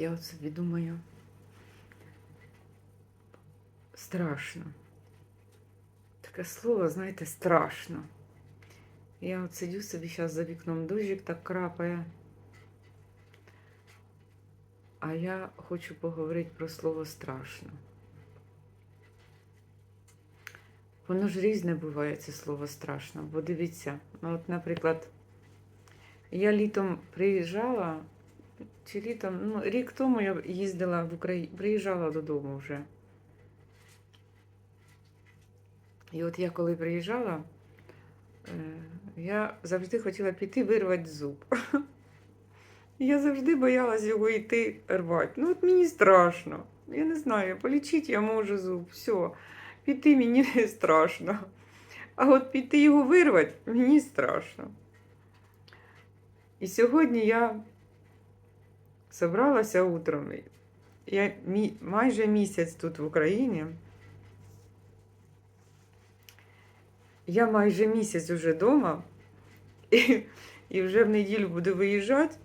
Я от собі думаю, страшно. Таке слово, знаєте, страшно. Я от сидю собі зараз за вікном дощик так крапає. А я хочу поговорити про слово страшно. Воно ж різне буває, це слово страшно. Бо дивіться, ну от, наприклад, я літом приїжджала, чи літом, ну, рік тому я їздила в Україну, приїжджала додому вже. І от я коли приїжджала, е, я завжди хотіла піти вирвати зуб. Я завжди боялась його йти рвати. Ну, от мені страшно. Я не знаю, полічити я можу зуб, все. Піти мені не страшно. А от піти його вирвати мені страшно. І сьогодні я зібралася утром. Я мі- майже місяць тут в Україні. Я майже місяць уже вдома і, і вже в неділю буду виїжджати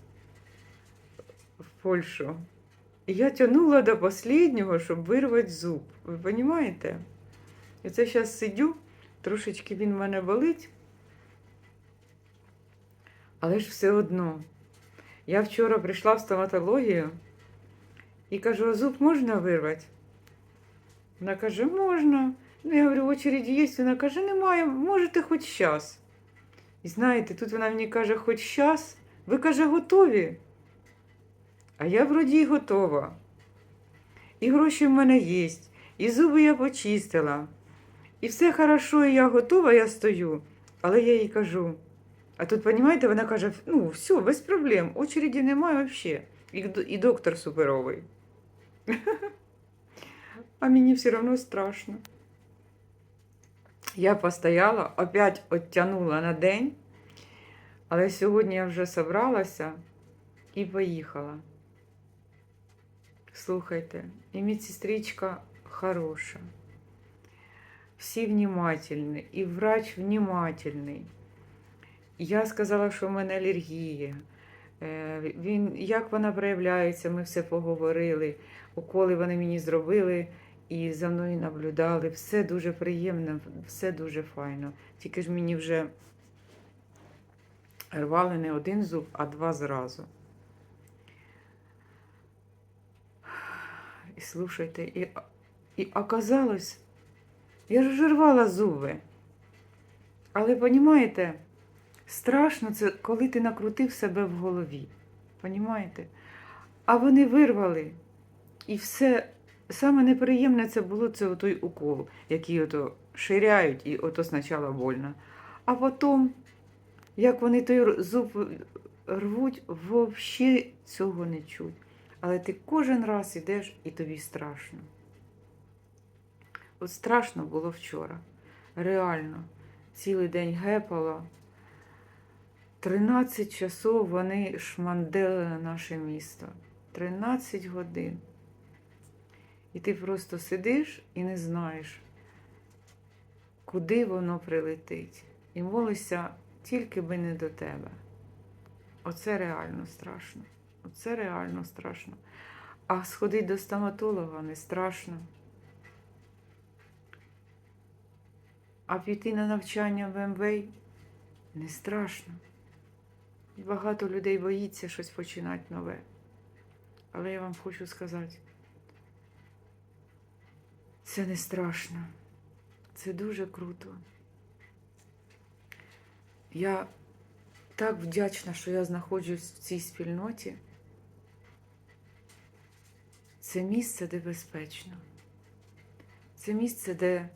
в Польщу. І я тягнула до останнього, щоб вирвати зуб. Ви розумієте? І це зараз сидю, трошечки він в мене болить. Але ж все одно. Я вчора прийшла в стоматологію і кажу, а зуб можна вирвати? Вона каже, можна. Ну, я говорю, в очереді є. Вона каже, немає, можете хоч час. І знаєте, тут вона мені каже, хоч час. Ви каже, готові. А я вроді й готова. І гроші в мене є, і зуби я почистила. І все хорошо, і я готова, я стою. Але я їй кажу. А тут, розумієте, вона каже: ну, все, без проблем, очереді немає взагалі. І, доктор суперовий. А мені все одно страшно. Я постояла, опять оттянула на день, але сьогодні я вже зібралася і поїхала. Слухайте, і медсестричка хороша. Всі внимательні, і врач внимательний. Я сказала, що в мене алергія. Е, Він, як вона проявляється, ми все поговорили. Уколи вони мені зробили і за мною наблюдали. Все дуже приємно, все дуже файно. Тільки ж мені вже рвали не один зуб, а два зразу. І слушайте, і, і оказалось, я ж рвала зуби. Але понімаєте, страшно це, коли ти накрутив себе в голові. Понімаєте? А вони вирвали. І все саме неприємне це було це той укол, який ото ширяють, і ото спочатку больно. А потім, як вони той зуб рвуть, взагалі цього не чуть. Але ти кожен раз йдеш і тобі страшно. От страшно було вчора. Реально. Цілий день гепало. 13 часов вони шмандели на наше місто. 13 годин. І ти просто сидиш і не знаєш, куди воно прилетить. І молишся тільки би не до тебе. Оце реально страшно. Оце реально страшно. А сходити до стоматолога не страшно. А піти на навчання в МВ не страшно. Багато людей боїться щось починати нове. Але я вам хочу сказати, це не страшно. Це дуже круто. Я так вдячна, що я знаходжусь в цій спільноті. Це місце, де безпечно. Це місце, де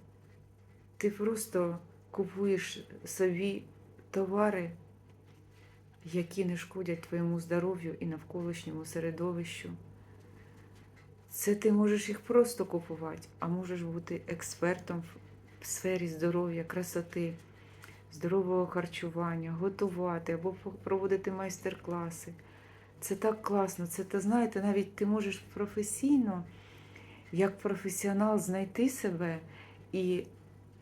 ти просто купуєш собі товари, які не шкодять твоєму здоров'ю і навколишньому середовищу. Це ти можеш їх просто купувати, а можеш бути експертом в сфері здоров'я, красоти, здорового харчування, готувати або проводити майстер-класи. Це так класно. Це ти знаєте, навіть ти можеш професійно, як професіонал, знайти себе і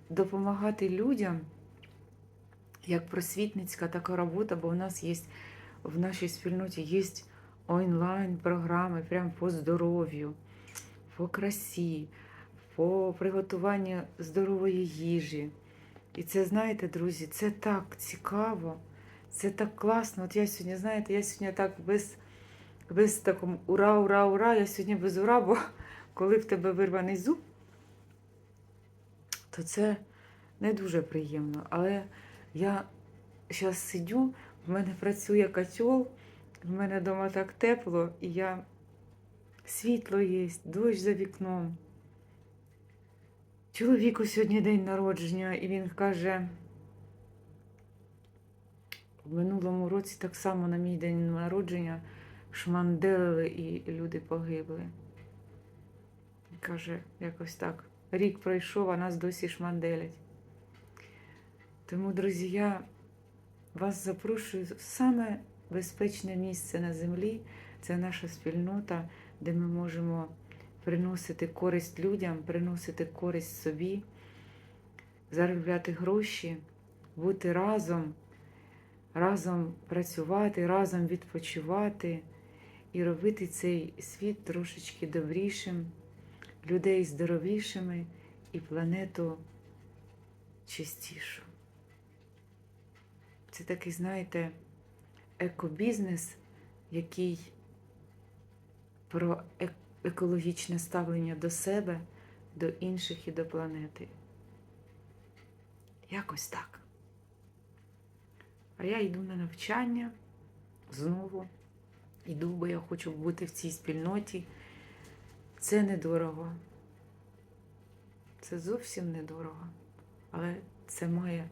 допомагати людям, як просвітницька така робота, бо у нас є в нашій спільноті є онлайн-програми прям по здоров'ю, по красі, по приготуванню здорової їжі. І це, знаєте, друзі, це так цікаво, це так класно. От я сьогодні, знаєте, я сьогодні так без, без такому ура, ура, ура, я сьогодні без ура, бо коли в тебе вирваний зуб, то це не дуже приємно. Але я зараз сидю, в мене працює котел, в мене вдома так тепло, і я світло є, дощ за вікном. Чоловіку сьогодні день народження, і він каже, в минулому році так само на мій день народження шманделили і люди погибли. Каже, якось так. Рік пройшов, а нас досі шманделять. Тому, друзі, я вас запрошую в саме безпечне місце на землі. Це наша спільнота, де ми можемо приносити користь людям, приносити користь собі, заробляти гроші, бути разом, разом працювати, разом відпочивати і робити цей світ трошечки добрішим, людей здоровішими і планету чистішу. Це такий, знаєте, екобізнес, який про е- екологічне ставлення до себе, до інших і до планети. Якось так. А я йду на навчання знову. Йду, бо я хочу бути в цій спільноті. Це недорого. Це зовсім недорого. Але це має.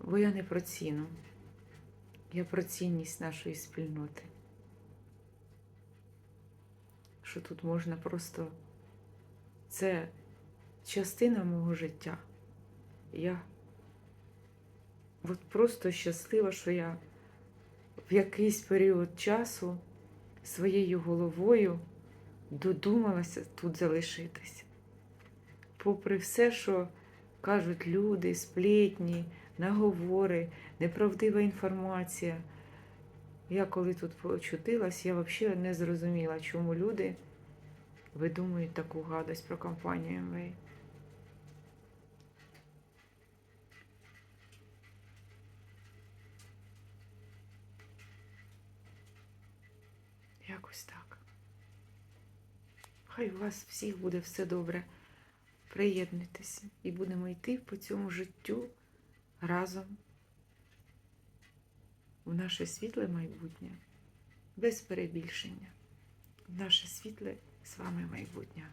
Бо я не про ціну. Я про цінність нашої спільноти. Що тут можна просто. Це частина мого життя. Я от просто щаслива, що я в якийсь період часу своєю головою додумалася тут залишитися. Попри все, що кажуть люди, сплетні, наговори, неправдива інформація. Я коли тут почутилась, я взагалі не зрозуміла, чому люди видумують таку гадость про компанію МВ. Якось так. Хай у вас всіх буде все добре. Приєднуйтеся і будемо йти по цьому життю разом в наше світле майбутнє, без перебільшення, в наше світле з вами майбутнє.